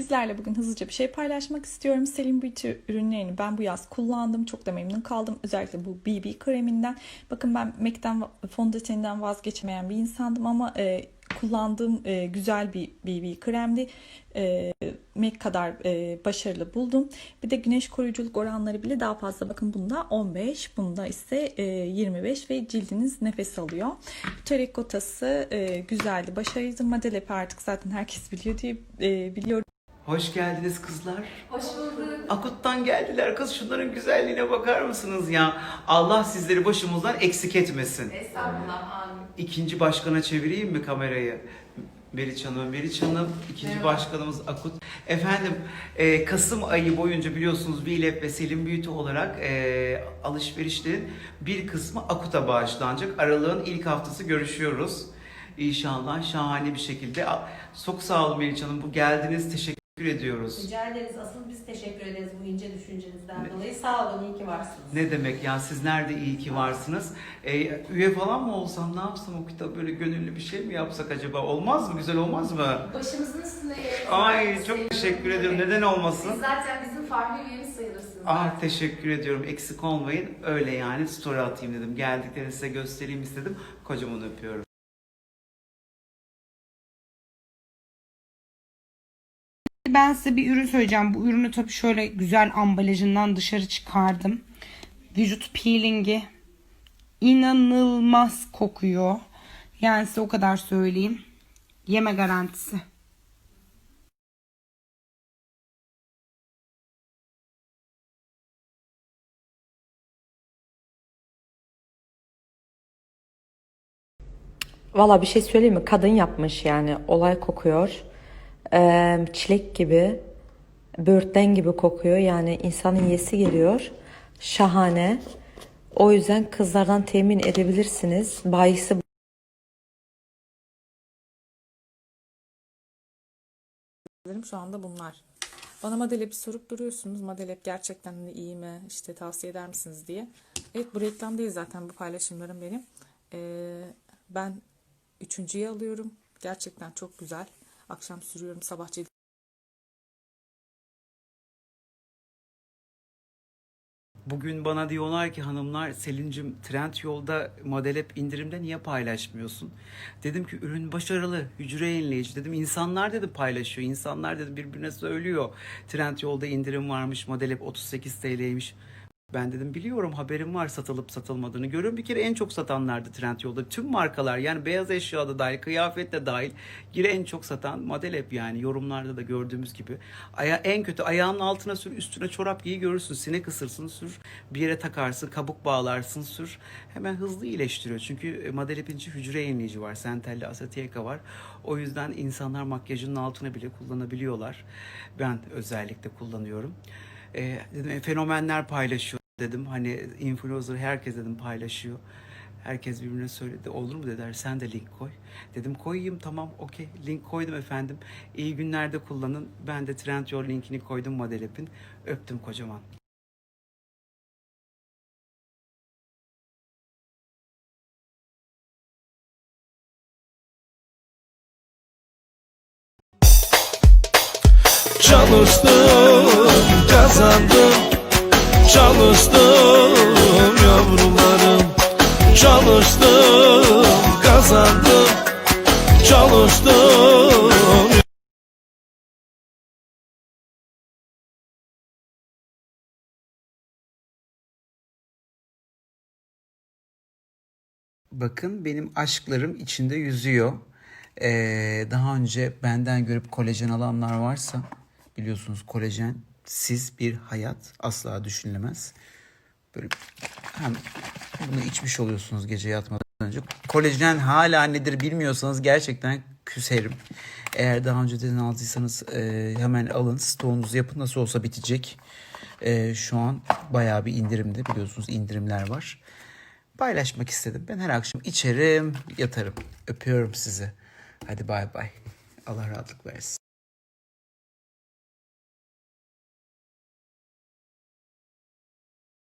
Sizlerle bugün hızlıca bir şey paylaşmak istiyorum. Selim Beauty ürünlerini ben bu yaz kullandım. Çok da memnun kaldım. Özellikle bu BB kreminden. Bakın ben MAC'den fondöteninden vazgeçmeyen bir insandım ama e, kullandığım e, güzel bir BB kremdi. E, MAC kadar e, başarılı buldum. Bir de güneş koruyuculuk oranları bile daha fazla. Bakın bunda 15, bunda ise e, 25 ve cildiniz nefes alıyor. Terikotası e, güzeldi, başarılıydı. Madelepe artık zaten herkes biliyor diye e, biliyorum. Hoş geldiniz kızlar. Hoş bulduk. Akut'tan geldiler kız şunların güzelliğine bakar mısınız ya? Allah sizleri başımızdan eksik etmesin. Estağfurullah. Amin. İkinci başkana çevireyim mi kamerayı? Meriç Hanım, Meriç Hanım, ikinci Merhaba. başkanımız Akut. Efendim, e, Kasım ayı boyunca biliyorsunuz Bilep ve Selim Beauty olarak e, alışverişlerin bir kısmı Akut'a bağışlanacak. Aralığın ilk haftası görüşüyoruz. İnşallah şahane bir şekilde. Çok sağ olun Meriç Hanım, bu geldiniz. Teşekkür ediyoruz. Rica ederiz. Asıl biz teşekkür ederiz bu ince düşüncenizden dolayı. Sağ olun, iyi ki varsınız. Ne demek ya sizler de iyi ki varsınız. E, üye falan mı olsam ne yapsam o kitap böyle gönüllü bir şey mi yapsak acaba? Olmaz mı? Güzel olmaz mı? Başımızın üstünde yeriniz Ay çok teşekkür ediyorum. Neden Siz olmasın? zaten bizim fahri üyemiz sayılırsınız. Ah teşekkür ediyorum. Eksik olmayın. Öyle yani story atayım dedim. Geldiklerini size göstereyim istedim. Kocaman öpüyorum. Ben size bir ürün söyleyeceğim. Bu ürünü tabii şöyle güzel ambalajından dışarı çıkardım. Vücut peelingi inanılmaz kokuyor. Yani size o kadar söyleyeyim. Yeme garantisi. Valla bir şey söyleyeyim mi? Kadın yapmış yani. Olay kokuyor. Çilek gibi, böğürtlen gibi kokuyor. Yani insanın yesi geliyor. Şahane. O yüzden kızlardan temin edebilirsiniz. Bayisi şu anda bunlar. Bana Madelep'i sorup duruyorsunuz. Madelep gerçekten hani iyi mi? İşte tavsiye eder misiniz diye. Evet bu reklam değil zaten bu paylaşımlarım benim. Ee, ben üçüncüye alıyorum. Gerçekten çok güzel. Akşam sürüyorum sabah cilt Bugün bana diyorlar ki hanımlar Selin'cim trend yolda model hep indirimde niye paylaşmıyorsun? Dedim ki ürün başarılı, hücre yenileyici. Dedim insanlar dedi paylaşıyor. İnsanlar dedi birbirine söylüyor. Trend yolda indirim varmış, model hep 38 TL'ymiş. Ben dedim biliyorum haberim var satılıp satılmadığını. Görüyorum bir kere en çok satanlardı Trendyol'da. Tüm markalar yani beyaz eşyada dahil, kıyafet de dahil. Gire en çok satan model hep yani yorumlarda da gördüğümüz gibi. Aya, en kötü ayağının altına sür, üstüne çorap giy görürsün. Sinek ısırsın sür, bir yere takarsın, kabuk bağlarsın sür. Hemen hızlı iyileştiriyor. Çünkü model hepin hücre yenileyici var. Sentelli asatiyeka var. O yüzden insanlar makyajının altına bile kullanabiliyorlar. Ben özellikle kullanıyorum. E, dedim e, fenomenler paylaşıyor dedim. Hani influencer herkes dedim paylaşıyor. Herkes birbirine söyledi. Olur mu dediler sen de link koy. Dedim koyayım tamam okey. Link koydum efendim. İyi günlerde kullanın. Ben de Trendyol linkini koydum model app'in. Öptüm kocaman. Çalıştım, kazandım Çalıştım yavrularım Çalıştım, kazandım Çalıştım Bakın benim aşklarım içinde yüzüyor. Ee, daha önce benden görüp kolajen alanlar varsa biliyorsunuz kolajen siz bir hayat asla düşünülemez. Böyle hem bunu içmiş oluyorsunuz gece yatmadan önce. Kolajen hala nedir bilmiyorsanız gerçekten küserim. Eğer daha önceden aldıysanız e, hemen alın stoğunuzu yapın nasıl olsa bitecek. E, şu an bayağı bir indirimde biliyorsunuz indirimler var paylaşmak istedim. Ben her akşam içerim, yatarım. Öpüyorum sizi. Hadi bay bay. Allah rahatlık versin.